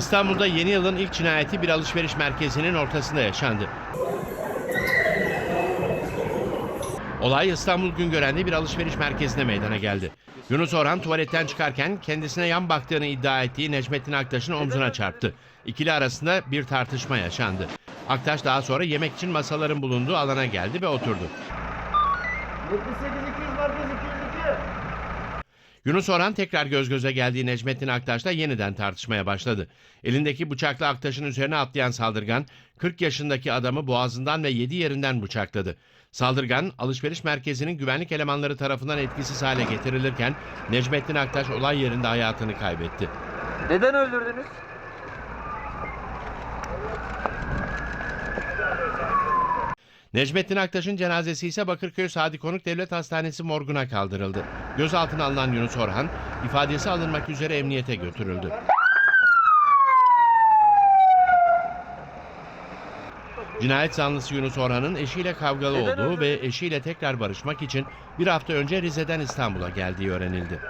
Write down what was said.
İstanbul'da yeni yılın ilk cinayeti bir alışveriş merkezinin ortasında yaşandı. Olay İstanbul Güngören'de bir alışveriş merkezinde meydana geldi. Yunus Orhan tuvaletten çıkarken kendisine yan baktığını iddia ettiği Necmettin Aktaş'ın omzuna çarptı. İkili arasında bir tartışma yaşandı. Aktaş daha sonra yemek için masaların bulunduğu alana geldi ve oturdu. 78 200 merkez 202. Yunus Orhan tekrar göz göze geldiği Necmettin Aktaş'la yeniden tartışmaya başladı. Elindeki bıçakla Aktaş'ın üzerine atlayan saldırgan 40 yaşındaki adamı boğazından ve 7 yerinden bıçakladı. Saldırgan alışveriş merkezinin güvenlik elemanları tarafından etkisiz hale getirilirken Necmettin Aktaş olay yerinde hayatını kaybetti. Neden öldürdünüz? Necmettin Aktaş'ın cenazesi ise Bakırköy Sadi Konuk Devlet Hastanesi morguna kaldırıldı. Gözaltına alınan Yunus Orhan ifadesi alınmak üzere emniyete götürüldü. Cinayet zanlısı Yunus Orhan'ın eşiyle kavgalı olduğu ve eşiyle tekrar barışmak için bir hafta önce Rize'den İstanbul'a geldiği öğrenildi.